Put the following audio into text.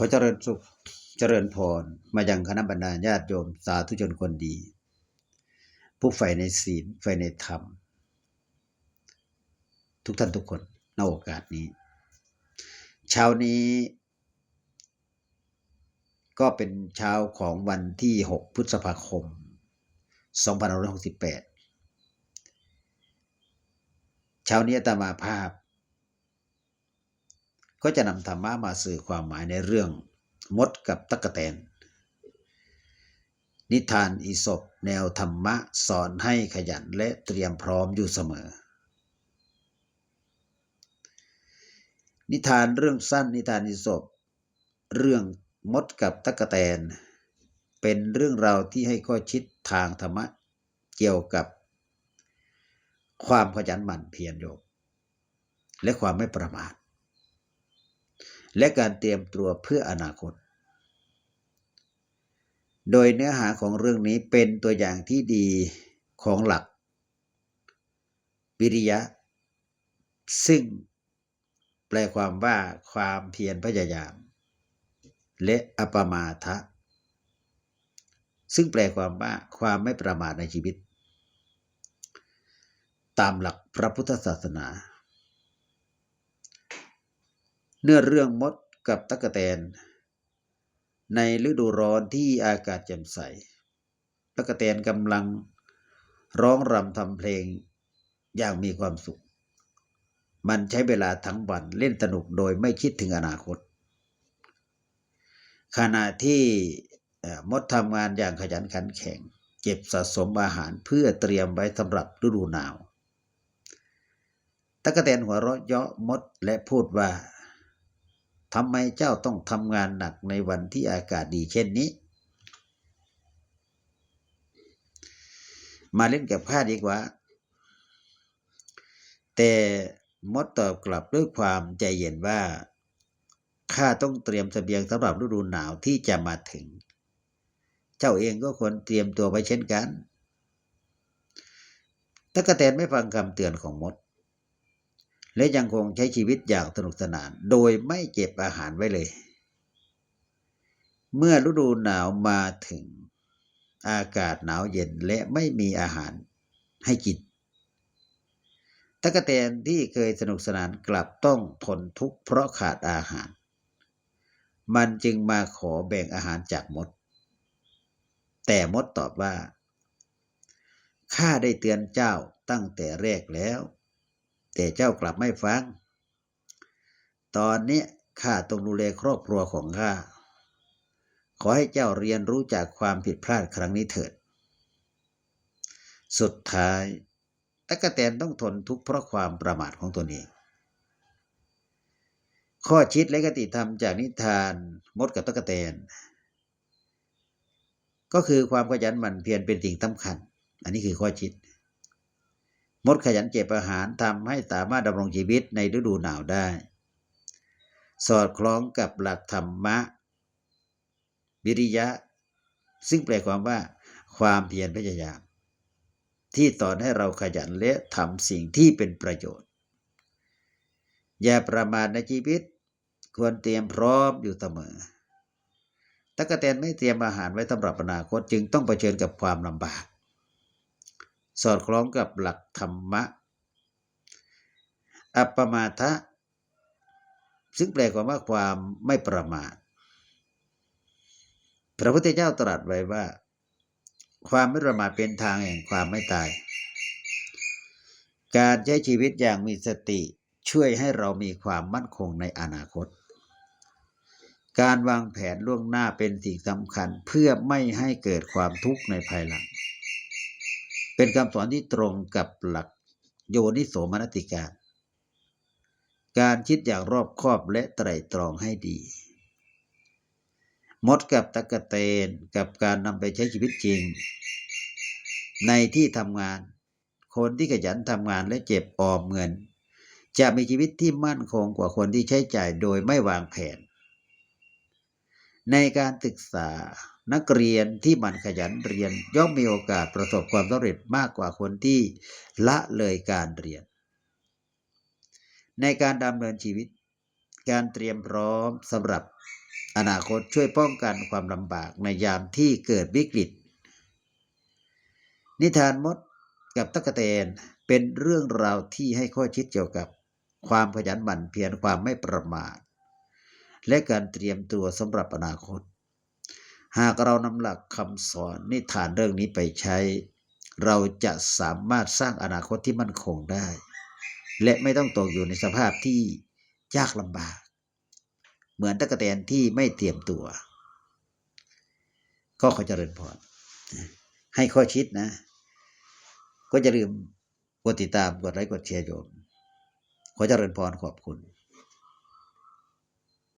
ขอเจริญสุขเจริญพร มายังคณะบรรดาญาติโยมสาธุชนคนดี ผู้ใฝ่ในศีลใฝ่ในธรรม ทุกท่านทุกคนในโอกาสนี้ เช้านี้ ก็เป็นเช้าของวันที่ 6 พฤษภาคม 2568 เช้านี้อามาภาพ ก็จะนำธรรมะมาสื่อความหมายในเรื่องมดกับตะกะแตน นิทานอีสบแนวธรรมะสอนให้ขยันและเตรียมพร้อมอยู่เสมอ นิทานเรื่องสั้นนิทานอีสบเรื่องมดกับตะกะแตน เป็นเรื่องราวที่ให้ข้อคิดทางธรรมะเกี่ยวกับ ความขยันหมั่นเพียรโยมและความไม่ประมาท และการเตรียมตัวเพื่ออนาคต โดยเนื้อหาของเรื่องนี้เป็นตัวอย่างที่ดีของหลัก วิริยะ ซึ่งแปลความว่าความเพียรพยายาม และอปมาทะ ซึ่งแปลความว่าความไม่ประมาทในชีวิต ตามหลักพระพุทธศาสนา เนื้อเรื่องมดกับตะกะแตน ในฤดูร้อนที่อากาศแจ่มใสตะกะแตนกำลังร้องรำทำเพลงอย่างมีความสุข มันใช้เวลาทั้งวันเล่นสนุกโดยไม่คิดถึงอนาคต ขณะที่มดทำงานอย่างขยันขันแข็ง เก็บสะสมอาหารเพื่อเตรียมไว้สำหรับฤดูหนาวตะกะแตนหัวเราะเยาะมดและพูดว่า ทำไมเจ้าต้องทำงานหนักในวันที่อากาศดีเช่นนี้ มาเล่นกับข้าดีกว่า แต่มดตอบกลับด้วยความใจเย็นว่าข้าต้องเตรียมเสบียงสำหรับฤดูหนาวที่จะมาถึง เจ้าเองก็ควรเตรียมตัวไว้เช่นกันตะกะแตนไม่ฟังคำเตือนของมด และยังคงใช้ชีวิตอย่างสนุกสนาน โดยไม่เก็บอาหารไว้เลย เมื่อฤดูหนาวมาถึงอากาศหนาวเย็นและไม่มีอาหารให้กินตะกะแตนที่เคยสนุกสนานกลับต้องทนทุกข์เพราะขาดอาหาร มันจึงมาขอแบ่งอาหารจากมด แต่มดตอบว่า ข้าได้เตือนเจ้าตั้งแต่แรกแล้ว แต่เจ้ากลับไม่ฟัง ตอนนี้ข้าต้องดูแลครอบครัวของข้า ขอให้เจ้าเรียนรู้จากความผิดพลาดครั้งนี้เถิด สุดท้ายตะกะแตนต้องทนทุกข์เพราะความประมาทของตนเอง ข้อคิดและกติธรรมจากนิทานมดกับตะกะแตน ก็คือความขยันหมั่นเพียรเป็นสิ่งสำคัญ อันนี้คือข้อคิด มดขยันเก็บอาหารทำให้สามารถดำรงชีวิตในฤดูหนาวได้ สอดคล้องกับหลักธรรมะ วิริยะ ซึ่งแปลความว่า ความเพียรพยายาม ที่สอนให้เราขยันและทำสิ่งที่เป็นประโยชน์ อย่าประมาทในชีวิต ควรเตรียมพร้อมอยู่เสมอตะกะแตนไม่เตรียมอาหารไว้สำหรับอนาคตจึงต้องเผชิญกับความลำบาก สอดคล้องกับหลักธรรมะ อัปปมาทะ ซึ่งแปลความว่าความไม่ประมาท พระพุทธเจ้าตรัสไว้ว่า ความไม่ประมาทเป็นทางแห่งความไม่ตาย การใช้ชีวิตอย่างมีสติช่วยให้เรามีความมั่นคงในอนาคต การวางแผนล่วงหน้าเป็นสิ่งสำคัญเพื่อไม่ให้เกิดความทุกข์ในภายหลัง เป็นคำสอนที่ตรงกับหลักโยนิโสมนติการการคิดอย่างรอบคอบและไตร่ตรองให้ดี มดกับตะกะเตนกับการนำไปใช้ชีวิตจริง ในที่ทำงาน คนที่ขยันทำงานและเจ็บออมเงิน จะมีชีวิตที่มั่นคงกว่าคนที่ใช้จ่ายโดยไม่วางแผน ในการศึกษา นักเรียนที่มันขยันเรียนย่อมมีโอกาสประสบความสำเร็จมากกว่าคนที่ละเลยการเรียน ในการดำเนินชีวิต การเตรียมพร้อมสำหรับอนาคตช่วยป้องกันความลำบากในยามที่เกิดวิกฤต นิทานมดกับตะกะแตนเป็นเรื่องราวที่ให้ข้อคิดเกี่ยวกับความขยันหมั่นเพียรความไม่ประมาท และการเตรียมตัวสำหรับอนาคต หากเรานำหลักคำสอนนิทานเรื่องนี้ไปใช้ เราจะสามารถสร้างอนาคตที่มั่นคงได้ และไม่ต้องตกอยู่ในสภาพที่ยากลำบาก เหมือนตะกะแตนที่ไม่เตรียมตัว ก็ขอเจริญพรให้ข้อคิดนะ ก็จะลืมกดติดตามกดไลค์กดแชร์โยมขอเจริญพรขอบคุณ